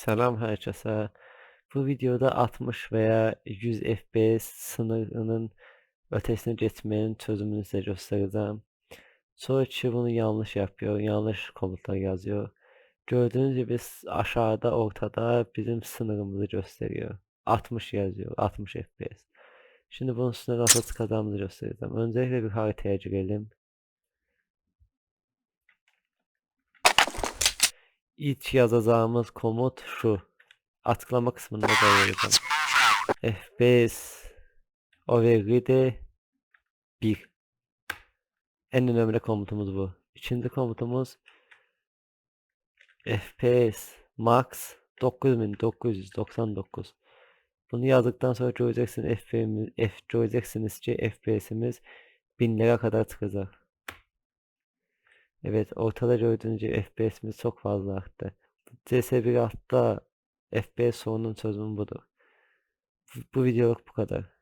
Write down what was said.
Selam herkese. Bu videoda 60 veya 100 FPS sınırının ötesine geçmenin çözümünü size göstereceğim. Çoğu kişi bunu yanlış yapıyor, yanlış komutlar yazıyor. Gördüğünüz gibi aşağıda ortada bizim sınırımızı gösteriyor. 60 yazıyor, 60 FPS. Şimdi bunun üstüne nasıl çıkacağımızı göstereceğim. Öncelikle bir haritaya girelim. İlk yazacağımız komut şu. Açıklama kısmında da vereceğim. FPS override 1. En önemli komutumuz bu. İkinci komutumuz FPS max 9999. Bunu yazdıktan sonra göreceksin FP'miz, F, göreceksiniz ki FPS'imiz binlere kadar çıkacak. Evet ortada gördüğünüz gibi FPS'imiz çok fazla arttı. CS1 altta FPS sorunun çözümü budur. Bu- videoluk bu kadar.